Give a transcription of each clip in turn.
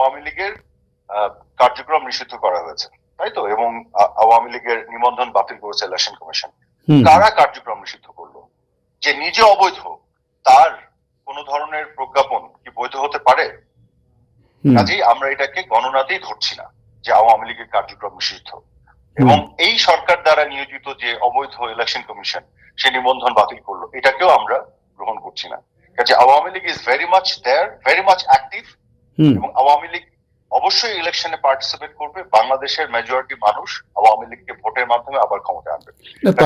আওয়ামী লীগের কার্যক্রম নিষিদ্ধ করা হয়েছে তাই তো? এবং আওয়ামী লীগের নিবন্ধন বাতিল করেছে ইলেকশন কমিশন কারা কার্যক্রম নিষিদ্ধ করল? যে নিজে অবৈধ তার কোন ধরনের প্রজ্ঞাপন কি বৈধ হতে পারে? কাজেই আমরা এটাকে গণনাতেই ধরছি না যে আওয়ামী লীগের কার্যক্রম নিষিদ্ধ। এবং এই সরকার দ্বারা নিয়োজিত যে অবৈধ ইলেকশন কমিশন সে নিবন্ধন বাতিল করল। এটাকেও আমরা গ্রহণ করছি না। কাজে Awami League is very much there very much active এবং আওয়ামী লীগ অবশ্যই ইলেকশনে পার্টিসিপেট করবে বাংলাদেশের মেজরিটি মানুষ আওয়ামী লীগকে ভোটের মাধ্যমে আবার ক্ষমতা আনবে।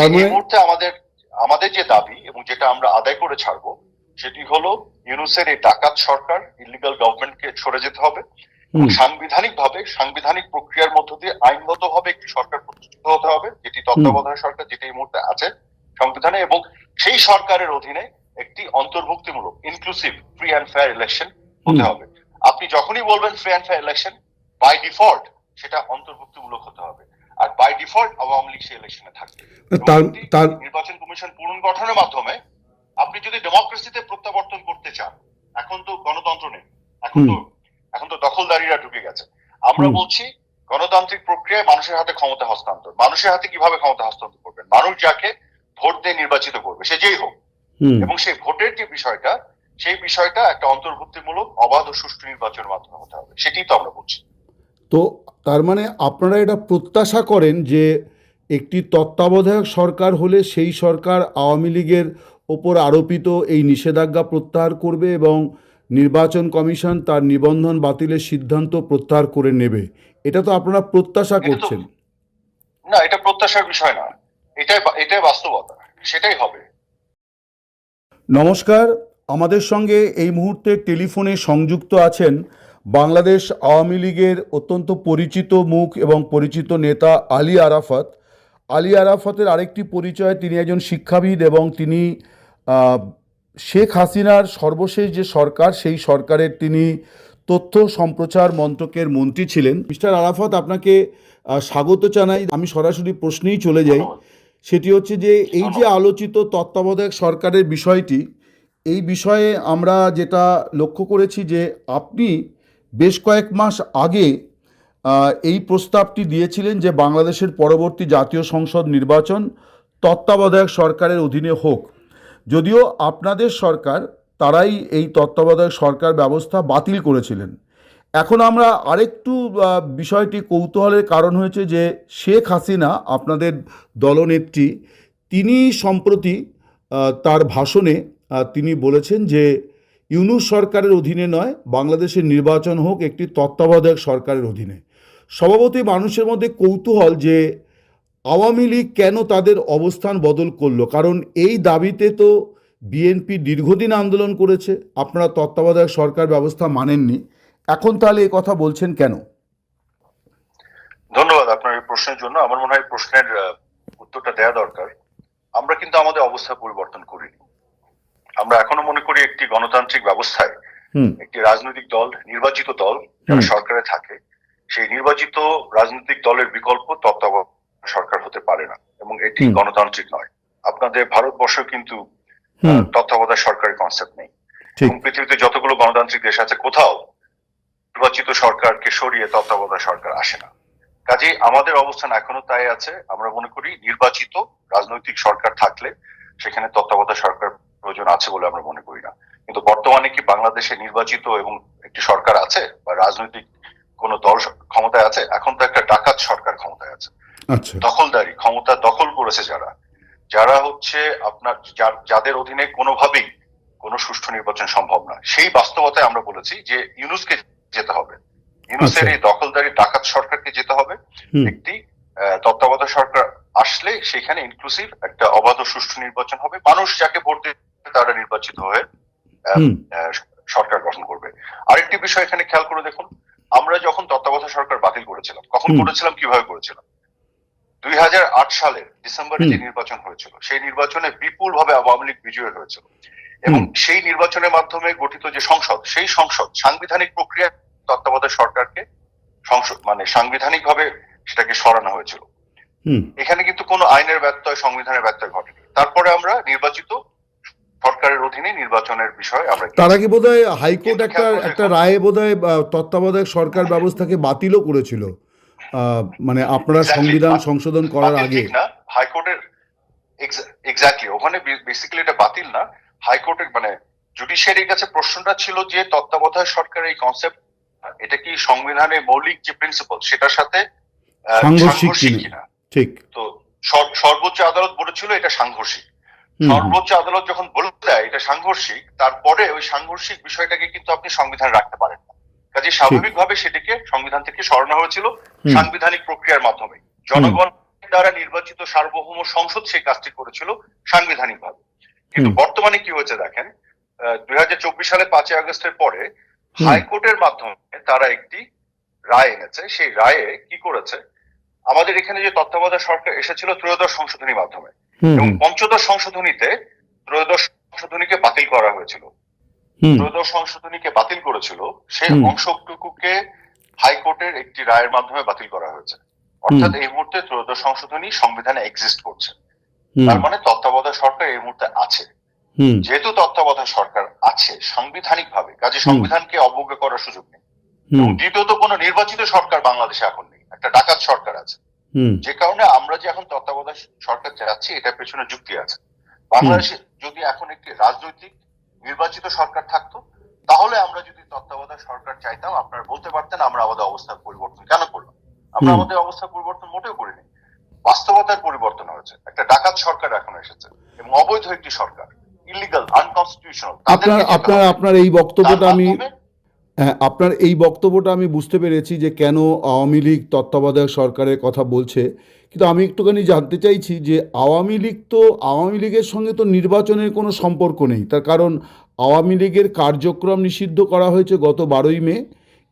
এই মানে মুহূর্তে আমাদের আমাদের যে দাবি এবং যেটা আমরা আদায় করে ছাড়বো সেটি হলো ইউনুসের এই ডাকাত সরকার ইলিগাল গভর্নমেন্টকে সরে যেতে হবে সাংবিধানিক ভাবে সাংবিধানিক প্রক্রিয়ার মধ্য দিয়ে আইনগত ভাবে একটি সরকার প্রতিষ্ঠিত হতে হবে যেটি তত্ত্বাবধায়ক সরকার যেটি এই মুহূর্তে আছে সংবিধানে এবং সেই সরকারের অধীনে একটি অন্তর্ভুক্তিমূলক inclusive free and fair election হতে হবে। আপনি যখনই বলবেন free and fair election by default সেটা অন্তর্ভুক্তিমূলক হতে হবে। আর বাই ডিফল্ট আওয়ামী লীগ সেই ইলেকশনে থাকবে। তার নির্বাচন কমিশন পুনর্গঠনের মাধ্যমে আপনি যদি ডেমোক্রেসিতে প্রত্যাবর্তন করতে চান এখন তো গণতন্ত্র নেই। এখন তো এখন তো দখলদারিরা ঢুকে গেছে। আমরা বলছি গণতান্ত্রিক প্রক্রিয়ায় মানুষের হাতে ক্ষমতা হস্তান্তর। মানুষের হাতে কীভাবে ক্ষমতা হস্তান্তর করবেন? মানুষ যাকে ভোট দিয়ে নির্বাচিত করবে সে যেই হোক। এবং সেই ভোটের যে বিষয়টা সেই বিষয়টা একটা অন্তর্ভুক্তিমূলক অবাধ ও সুষ্ঠু নির্বাচনের মাধ্যমে হতে হবে। সেটি তো আমরা বলছি। তো তার মানে আপনারা এটা প্রত্যাশা করেন যে একটি তত্ত্বাবধায়ক সরকার হলে সেই সরকার আওয়ামী লীগের ওপর আরোপিত এই নিষেধাজ্ঞা প্রত্যাহার করবে এবং নির্বাচন কমিশন তার নিবন্ধন বাতিলের সিদ্ধান্ত প্রত্যাহার করে নেবে। এটা তো আপনারা প্রত্যাশা করছেন। না এটা প্রত্যাশার বিষয় না। এটাই এটাই বাস্তবতা। সেটাই হবে। নমস্কার। আমাদের সঙ্গে এই মুহূর্তে টেলিফোনে সংযুক্ত আছেন বাংলাদেশ আওয়ামী লীগের অত্যন্ত পরিচিত মুখ এবং পরিচিত নেতা আলী আরাফাত। আলী আরাফাতের আরেকটি পরিচয়, তিনি একজন শিক্ষাবিদ এবং তিনি শেখ হাসিনার সর্বশেষ যে সরকার, সেই সরকারের তিনি তথ্য সম্প্রচার মন্ত্রকের মন্ত্রী ছিলেন। মিস্টার আরাফাত, আপনাকে স্বাগত জানাই। আমি সরাসরি প্রশ্নেই চলে যাই। সেটি হচ্ছে যে, এই যে আলোচিত তত্ত্বাবধায়ক সরকারের বিষয়টি এই বিষয়ে আমরা যেটা লক্ষ্য করেছি যে আপনি বেশ কয়েক মাস আগে এই প্রস্তাবটি দিয়েছিলেন যে বাংলাদেশের পরবর্তী জাতীয় সংসদ নির্বাচন তত্ত্বাবধায়ক সরকারের অধীনে হোক। যদিও আপনাদের সরকার, তারাই এই তত্ত্বাবধায়ক সরকার ব্যবস্থা বাতিল করেছিলেন। এখন আমরা আরেকটু বিষয়টি কৌতূহলের কারণ হয়েছে যে শেখ হাসিনা, আপনাদের দলনেত্রী, তিনি সম্প্রতি তার ভাষণে তিনি বলেছেন যে ইউনুস সরকারের অধীনে নয়, বাংলাদেশের নির্বাচন হোক একটি তত্ত্বাবধায়ক সরকারের অধীনে। স্বভাবতই মানুষের মধ্যে কৌতূহল যে আওয়ামী লীগ কেন তাদের অবস্থান বদল করল, কারণ এই দাবিতে তো বিএনপি দীর্ঘদিন আন্দোলন করেছে, আপনারা তত্ত্বাবধায়ক সরকার ব্যবস্থা মানেননি। এখন তাহলে এই কথা বলছেন কেন? ধন্যবাদ আপনার এই প্রশ্নের জন্য। আমার মনে হয় প্রশ্নের উত্তরটা দেওয়া দরকার। আমরা কিন্তু আমাদের অবস্থা পরিবর্তন করিনি। আমরা এখনও মনে করি একটি গণতান্ত্রিক ব্যবস্থায় একটি রাজনৈতিক দল নির্বাচিত দল যারা সরকারে থাকে সেই নির্বাচিত রাজনৈতিক দলের বিকল্প তত্ত্বাবধায়ক সরকার হতে পারে না এবং এটি গণতান্ত্রিক নয়। আপনাদের ভারতবর্ষ কিন্তু তত্ত্বাবধায়ক সরকারের কনসেপ্ট নেই। এবং পৃথিবীতে যতগুলো গণতান্ত্রিক দেশ আছে কোথাও নির্বাচিত সরকারকে সরিয়ে তত্ত্বাবধায়ক সরকার আসে না। কাজেই আমাদের অবস্থান এখনও তাই আছে। আমরা মনে করি নির্বাচিত রাজনৈতিক সরকার থাকলে সেখানে তত্ত্বাবধায়ক সরকার প্রয়োজন আছে বলে আমরা মনে করি না। কিন্তু বর্তমানে কি বাংলাদেশে নির্বাচিত এবং একটি সরকার আছে বা রাজনৈতিক কোন দল ক্ষমতায় আছে? এখন তো একটা ডাকাত সরকার ক্ষমতায় আছে। আচ্ছা। দখলদারি ক্ষমতা দখল করেছে যারা। যারা হচ্ছে আপনার যাদের অধীনে কোনোভাবেই কোনো সুষ্ঠু নির্বাচন সম্ভব না সেই বাস্তবতায় আমরা বলেছি যে ইউনুসকে যেতে হবে। ইউনুসের আচ্ছা। এই দখলদারি ডাকাত সরকারকে যেতে হবে। একটি তত্ত্বাবধায়ক সরকার আসলে সেখানে ইনক্লুসিভ একটা অবাধ সুষ্ঠু নির্বাচন হবে। মানুষ যাকে ভোট তারা নির্বাচিত হয়ে সরকার গঠন করবে। আরেকটি বিষয় এখানে খেয়াল করে দেখুন আমরা যখন তত্ত্বাবধায়ক সরকার বাতিল করেছিলাম কখন করেছিলাম কীভাবে করেছিলাম? দুই সালের ডিসেম্বরে যে নির্বাচন হয়েছিল সেই নির্বাচনে বিপুল ভাবে আওয়ামী লীগ বিজয় হয়েছিল। এবং সেই নির্বাচনের মাধ্যমে গঠিত যে সংসদ সেই সংসদ সাংবিধানিক প্রক্রিয়া তত্ত্বাবধায়ক সরকারকে সংসদ মানে সাংবিধানিক ভাবে সেটাকে সরানো হয়েছিল। এখানে কিন্তু কোনো আইনের ব্যত্যয় সংবিধানের ব্যত্যয় ঘটেনি। তারপরে আমরা নির্বাচিত সরকারের অধীনে নির্বাচনের বিষয়ে আমরা তার আগে বোধহয় হাইকোর্ট একটা একটা। রায়ে বোধহয় তত্ত্বাবধায়ক সরকার ব্যবস্থাকে বাতিলও করেছিল। মানে আপনারা সংবিধান সংশোধন করার আগে। না হাইকোর্টের এক্স্যাক্টলি ওখানে বেসিক্যালি এটা বাতিল না। হাইকোর্টের মানে জুডিশিয়ারির কাছে প্রশ্নটা ছিল যে তত্ত্বাবধায়ক সরকারের এই কনসেপ্ট এটা কি সংবিধানের মৌলিক যে প্রিন্সিপাল সেটার সাথে সাংঘর্ষিক কিনা। ঠিক। তো সর- সর্বোচ্চ আদালত বলেছিল এটা সাংঘর্ষিক। সর্বোচ্চ আদালত যখন বলে দেয় এটা সাংঘর্ষিক তারপরে ওই সাংঘর্ষিক বিষয়টাকে কিন্তু আপনি সংবিধান রাখতে পারেন না। কাজে স্বাভাবিকভাবে সেটিকে সংবিধান থেকে সরানো হয়েছিল সাংবিধানিক প্রক্রিয়ার মাধ্যমে। জনগণ দ্বারা নির্বাচিত সার্বভৌম সংসদ সেই কাজটি করেছিল সাংবিধানিক ভাবে কিন্তু বর্তমানে কি হয়েছে দেখেন দুই হাজার চব্বিশ সালে পাঁচই আগস্টের পরে হাইকোর্টের মাধ্যমে তারা একটি রায় এনেছে। সেই রায়ে কি করেছে আমাদের এখানে যে তত্ত্বাবধায়ক সরকার এসেছিল ত্রয়োদশ সংশোধনীর মাধ্যমে। এবং পঞ্চদশ সংশোধনীতে ত্রয়োদশ সংশোধনীকে বাতিল করা হয়েছিল। ত্রয়োদশ সংশোধনীকে বাতিল করেছিল সেই। অংশটুকুকে হাইকোর্টের একটি রায়ের মাধ্যমে বাতিল করা হয়েছে। অর্থাৎ এই মুহূর্তে ত্রয়োদশ সংশোধনী সংবিধানে এক্সিস্ট করছে। তার মানে তত্ত্বাবধায়ক সরকার এই মুহূর্তে আছে। যেহেতু তত্ত্বাবধায়ক সরকার আছে সাংবিধানিক ভাবে কাজে সংবিধানকে অবজ্ঞা করার সুযোগ নেই। দ্বিতীয়ত কোনো নির্বাচিত সরকার বাংলাদেশে এখন নেই। একটা ডাকাত সরকার আছে। যে কারণে আমরা যে এখন তত্ত্বাবধায়ক সরকার যাচ্ছি এটার পেছনে যুক্তি আছে। বাংলাদেশে যদি এখন একটি রাজনৈতিক নির্বাচিত সরকার থাকতো তাহলে আমরা যদি তত্ত্বাবধায়ক সরকার চাইতাম আপনারা বলতে পারতেন আমরা আমাদের অবস্থা পরিবর্তন কেন করলাম? আমরা আমাদের অবস্থা পরিবর্তন মোটেও করিনি। বাস্তবতার পরিবর্তন হয়েছে। একটা ডাকাত সরকার এখন এসেছে এবং অবৈধ একটি সরকার ইলিগাল আনকনস্টিটিউশনাল আপনার আপনার এই বক্তব্যটা আমি হ্যাঁ আপনার এই বক্তব্যটা আমি বুঝতে পেরেছি যে কেন আওয়ামী লীগ তত্ত্বাবধায়ক সরকারের কথা বলছে। কিন্তু আমি একটুখানি জানতে চাইছি যে আওয়ামী লীগ তো, আওয়ামী লীগের সঙ্গে তো নির্বাচনের কোনো সম্পর্ক নেই। তার কারণ আওয়ামী লীগের কার্যক্রম নিষিদ্ধ করা হয়েছে গত বারোই মে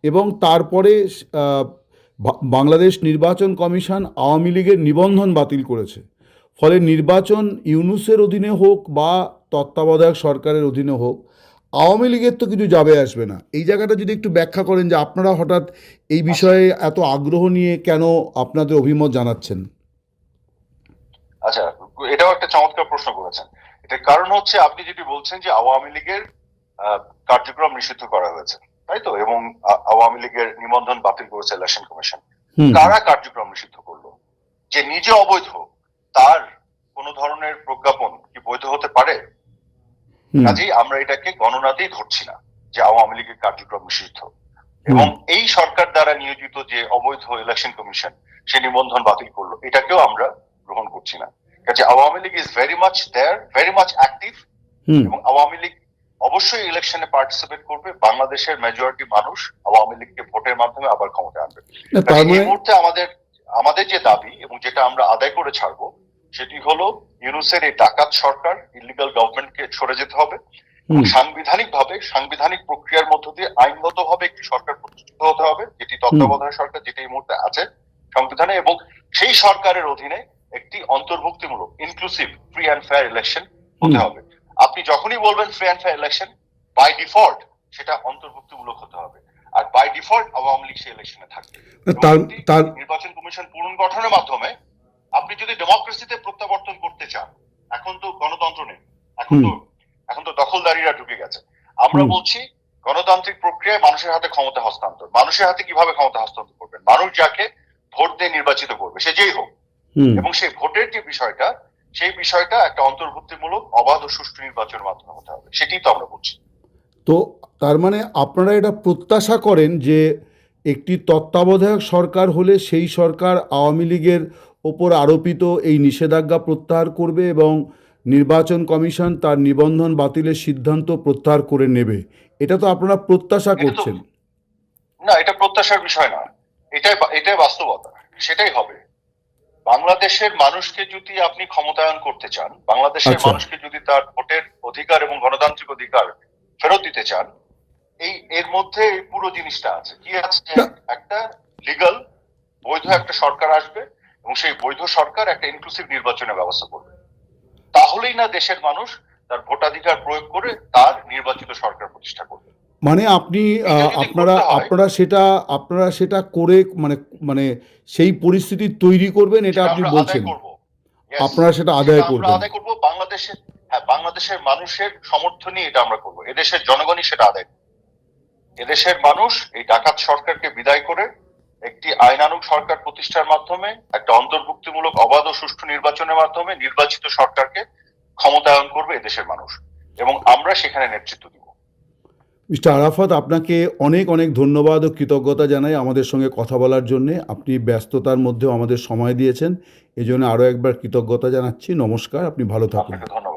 এবং তারপরে বাংলাদেশ নির্বাচন কমিশন আওয়ামী লীগের নিবন্ধন বাতিল করেছে। ফলে নির্বাচন ইউনুসের অধীনে হোক বা তত্ত্বাবধায়ক সরকারের অধীনে হোক আওয়ামী লীগের তো কিছু যাবে আসবে না। এই জায়গাটা যদি একটু ব্যাখ্যা করেন যে আপনারা হঠাৎ এই বিষয়ে এত আগ্রহ নিয়ে কেন আপনাদের অভিমত জানাচ্ছেন? আচ্ছা এটাও একটা চমৎকার প্রশ্ন করেছেন। এটার কারণ হচ্ছে আপনি যেটি বলছেন যে আওয়ামী লীগের কার্যক্রম নিষিদ্ধ করা হয়েছে তাই তো? এবং আওয়ামী লীগের নিবন্ধন বাতিল করেছে ইলেকশন কমিশন। কারা কার্যক্রম নিষিদ্ধ করল? যে নিজে অবৈধ তার কোন ধরনের প্রজ্ঞাপন কি বৈধ হতে পারে? কাজেই আমরা এটাকে গণনাতেই ধরছি না যে আওয়ামী লীগের কার্যক্রম নিষিদ্ধ। এবং এই সরকার দ্বারা নিয়োজিত যে অবৈধ ইলেকশন কমিশন সে নিবন্ধন বাতিল করল। এটাকেও আমরা গ্রহণ করছি না। কাজে Awami League is very much there very much active এবং আওয়ামী লীগ অবশ্যই ইলেকশনে পার্টিসিপেট করবে। বাংলাদেশের মেজরিটি মানুষ আওয়ামী লীগকে ভোটের মাধ্যমে আবার ক্ষমতায় আনবে। এই মানে মুহূর্তে আমাদের আমাদের যে দাবি এবং যেটা আমরা আদায় করে ছাড়বো সেটি হলো ইউনুসের এই ডাকাত সরকার ইলিগাল গভর্নমেন্টকে সরে যেতে হবে সাংবিধানিক ভাবে সাংবিধানিক প্রক্রিয়ার মধ্য দিয়ে আইনগত ভাবে একটি সরকার প্রতিষ্ঠিত হতে হবে যেটি তত্ত্বাবধায়ক সরকার যেটি এই মুহূর্তে আছে সংবিধানে এবং সেই সরকারের অধীনে একটি অন্তর্ভুক্তিমূলক inclusive free and fair election হতে হবে। আপনি যখনই বলবেন free and fair election by default সেটা অন্তর্ভুক্তিমূলক হতে হবে। আর বাই ডিফল্ট আওয়ামী লীগ সেই ইলেকশনে থাকবে। নির্বাচন কমিশন পুনর্গঠনের মাধ্যমে আপনি যদি ডেমোক্রেসিতে প্রত্যাবর্তন করতে চান এখন তো গণতন্ত্র নেই। এখন তো এখন তো দখলদারিরা ঢুকে গেছে। আমরা বলছি গণতান্ত্রিক প্রক্রিয়ায় মানুষের হাতে ক্ষমতা হস্তান্তর। মানুষের হাতে কীভাবে ক্ষমতা হস্তান্তর করবেন? মানুষ যাকে ভোট দিয়ে নির্বাচিত করবে সে যেই হোক। এবং সেই ভোটের যে বিষয়টা সেই বিষয়টা একটা অন্তর্ভুক্তিমূলক অবাধ ও সুষ্ঠু নির্বাচনের মাধ্যমে হতে হবে। সেটাই তো আমরা বলছি। তো তার মানে আপনারা এটা প্রত্যাশা করেন যে একটি তত্ত্বাবধায়ক সরকার হলে সেই সরকার আওয়ামী লীগের ওপর আরোপিত এই নিষেধাজ্ঞা প্রত্যাহার করবে এবং নির্বাচন কমিশন তার নিবন্ধন বাতিলের সিদ্ধান্ত প্রত্যাহার করে নেবে। এটা তো আপনারা প্রত্যাশা করছেন। না এটা প্রত্যাশার বিষয় না এটাই এটাই বাস্তবতা। সেটাই হবে। বাংলাদেশের মানুষকে যদি আপনি ক্ষমতায়ন করতে চান বাংলাদেশের আচ্ছা। মানুষকে যদি তার ভোটের অধিকার এবং গণতান্ত্রিক অধিকার ফেরত দিতে চান এই এর মধ্যে এই পুরো জিনিসটা আছে। কি আছে একটা লিগাল বৈধ একটা সরকার আসবে এবং সেই বৈধ সরকার একটা ইনক্লুসিভ নির্বাচনের ব্যবস্থা করবে। তাহলেই না দেশের মানুষ তার ভোটাধিকার প্রয়োগ করে তার নির্বাচিত সরকার প্রতিষ্ঠা করবে। মানে আপনি আপনারা আপনারা সেটা আপনারা সেটা করে মানে মানে সেই পরিস্থিতি তৈরি করবেন এটা আপনি বলছেন. আপনারা সেটা আদায় করবেন। আদায় করব। বাংলাদেশে হ্যাঁ বাংলাদেশের মানুষের সমর্থনই এটা আমরা করব। এদেশের জনগণই সেটা আদায় করবে। এদেশের মানুষ এই ডাকাত সরকারকে বিদায় করে একটি আইনানুগ সরকার প্রতিষ্ঠার মাধ্যমে একটা অন্তর্ভুক্তিমূলক অবাধ ও সুষ্ঠু নির্বাচনের মাধ্যমে নির্বাচিত সরকারকে ক্ষমতায়ন করবে এদেশের মানুষ। এবং আমরা সেখানে নেতৃত্ব দিব। মিস্টার আরাফাত আপনাকে অনেক অনেক ধন্যবাদ ও কৃতজ্ঞতা জানাই আমাদের সঙ্গে কথা বলার জন্যে। আপনি ব্যস্ততার মধ্যেও আমাদের সময় দিয়েছেন। এই জন্য আরও একবার কৃতজ্ঞতা জানাচ্ছি। নমস্কার আপনি ভালো থাকুন। আপনাকে ধন্যবাদ।